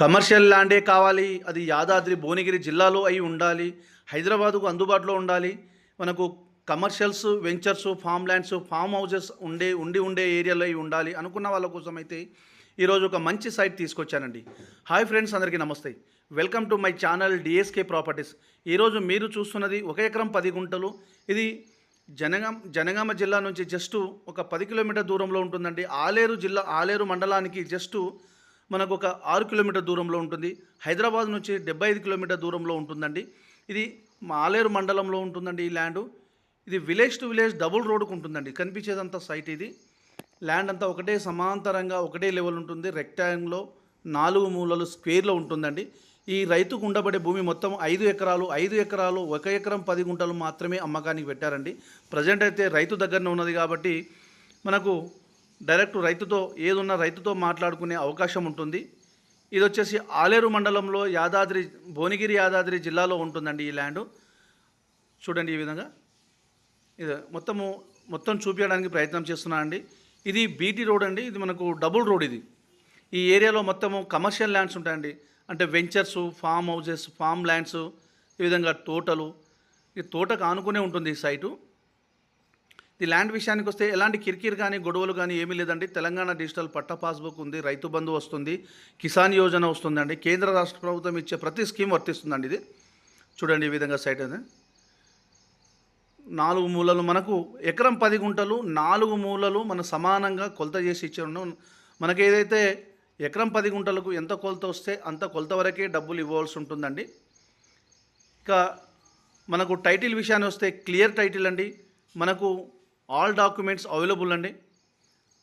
Commercial ల్యాండే కావాలి అది యాదాద్రి భువనగిరి జిల్లాలో అయి ఉండాలి హైదరాబాదుకు అందుబాటులో ఉండాలి. మనకు commercials ventures farm lands farm houses ఉండే ఉండి ఉండే ఏరియాలో అయి ఉండాలి అనుకున్న వాళ్ళ కోసం అయితే ఈరోజు ఒక మంచి సైట్ తీసుకొచ్చానండి. హాయ్ ఫ్రెండ్స్ అందరికీ నమస్తే. Welcome to my channel D S K properties. ఈరోజు మీరు చూస్తున్నది ఒక ఎకరం పది గుంటలు. ఇది జనగాం జనగామ జిల్లా నుంచి జస్ట్ ఒక పది కిలోమీటర్ దూరంలో ఉంటుందండి. ఆలేరు జిల్లా ఆలేరు మండలానికి జస్ట్ మనకు ఒక ఆరు కిలోమీటర్ దూరంలో ఉంటుంది. హైదరాబాద్ నుంచి డెబ్బై ఐదు కిలోమీటర్ దూరంలో ఉంటుందండి. ఇది మాలేరు మండలంలో ఉంటుందండి ఈ ల్యాండ్. ఇది విలేజ్ టు విలేజ్ డబుల్ రోడ్కు ఉంటుందండి. కనిపించేదంతా సైట్ ఇది. ల్యాండ్ అంతా ఒకటే సమాంతరంగా ఒకటే లెవెల్ ఉంటుంది. రెక్టాంగిల్లో నాలుగు మూలలు స్క్వేర్లో ఉంటుందండి. ఈ రైతుకు ఉండబడే భూమి మొత్తం ఐదు ఎకరాలు. ఐదు ఎకరాలు ఒక ఎకరం పది గుంటలు మాత్రమే అమ్మకానికి పెట్టారండి. ప్రజెంట్ అయితే రైతు దగ్గరనే ఉన్నది కాబట్టి మనకు డైరెక్ట్ రైతుతో ఏదున్న రైతుతో మాట్లాడుకునే అవకాశం ఉంటుంది. ఇది వచ్చేసి ఆలేరు మండలంలో యాదాద్రి భువనగిరి యాదాద్రి జిల్లాలో ఉంటుందండి ఈ ల్యాండ్. చూడండి ఈ విధంగా. ఇది మొత్తము మొత్తం చూపించడానికి ప్రయత్నం చేస్తున్నా అండి. ఇది బీటీ రోడ్ అండి ఇది మనకు డబుల్ రోడ్ ఇది. ఈ ఏరియాలో మొత్తము కమర్షియల్ ల్యాండ్స్ ఉంటాయండి. అంటే ventures farm houses farm lands ఈ విధంగా తోటలు. ఈ తోటకు ఆనుకునే ఉంటుంది ఈ సైటు. ఈ ల్యాండ్ విషయానికి వస్తే ఎలాంటి కిరికిరి కానీ గొడవలు కానీ ఏమీ లేదండి. తెలంగాణ డిజిటల్ పట్టా పాస్బుక్ ఉంది రైతు బంధు వస్తుంది కిసాన్ యోజన వస్తుందండి. కేంద్ర రాష్ట్ర ప్రభుత్వం ఇచ్చే ప్రతి స్కీమ్ వర్తిస్తుందండి ఇది. చూడండి ఈ విధంగా సైట్ అది నాలుగు మూలలు మనకు ఎకరం పది గుంటలు నాలుగు మూలలు మన సమానంగా కొలత చేసి ఇచ్చి మనకి ఏదైతే ఎకరం పది గుంటలకు ఎంత కొలత వస్తే అంత కొలత వరకే డబ్బులు ఇవ్వాల్సి ఉంటుందండి. ఇక మనకు టైటిల్ విషయాన్ని వస్తే క్లియర్ టైటిల్ అండి. మనకు ఆల్ డాక్యుమెంట్స్ అవైలబుల్ అండి.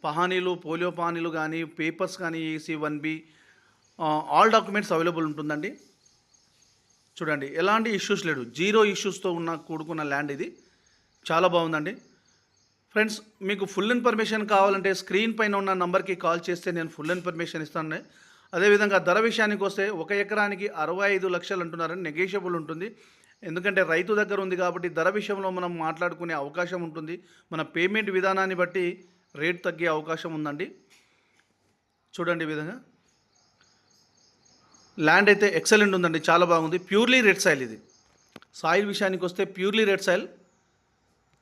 పహానీలు పోలియో పహానీలు కానీ పేపర్స్ కానీ A C one B all documents available ఉంటుందండి. చూడండి ఎలాంటి ఇష్యూస్ లేడు. జీరో ఇష్యూస్తో ఉన్న కూడుకున్న ల్యాండ్ ఇది. చాలా బాగుందండి. ఫ్రెండ్స్ మీకు ఫుల్ ఇన్ఫర్మేషన్ కావాలంటే స్క్రీన్ పైన ఉన్న నంబర్కి కాల్ చేస్తే నేను ఫుల్ ఇన్ఫర్మేషన్ ఇస్తాను అదేవిధంగా ధర విషయానికి వస్తే ఒక ఎకరానికి అరవై ఐదు లక్షలు అంటున్నారని నెగేషియబుల్ ఉంటుంది. ఎందుకంటే రైతు దగ్గర ఉంది కాబట్టి ధర విషయంలో మనం మాట్లాడుకునే అవకాశం ఉంటుంది. మన పేమెంట్ విధానాన్ని బట్టి రేట్ తగ్గే అవకాశం ఉందండి. చూడండి ఈ విధంగా. ల్యాండ్ అయితే ఎక్సలెంట్ ఉందండి. చాలా బాగుంది. ప్యూర్లీ రెడ్ సాయిల్ ఇది. సాయిల్ విషయానికి వస్తే ప్యూర్లీ రెడ్ సాయిల్.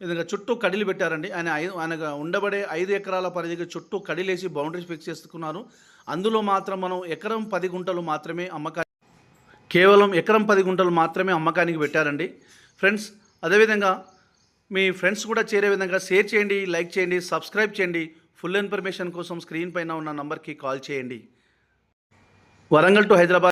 విధంగా చుట్టూ కడిలు పెట్టారండి. ఆయన ఐదు ఆయన ఉండబడే ఐదు ఎకరాల పరిధికి చుట్టూ కడిలేసి బౌండరీస్ ఫిక్స్ చేసుకున్నారు. అందులో మాత్రం మనం ఎకరం పది గుంటలు మాత్రమే అమ్మకానికి కేవలం ఎకరం పది గుంటలు మాత్రమే అమ్మకానికి పెట్టారండి. ఫ్రెండ్స్ అదేవిధంగా మీ ఫ్రెండ్స్ కూడా చేరే విధంగా షేర్ చేయండి లైక్ చేయండి సబ్స్క్రైబ్ చేయండి. ఫుల్ ఇన్ఫర్మేషన్ కోసం స్క్రీన్ పైన ఉన్న నంబర్కి కాల్ చేయండి. వరంగల్ టు హైదరాబాద్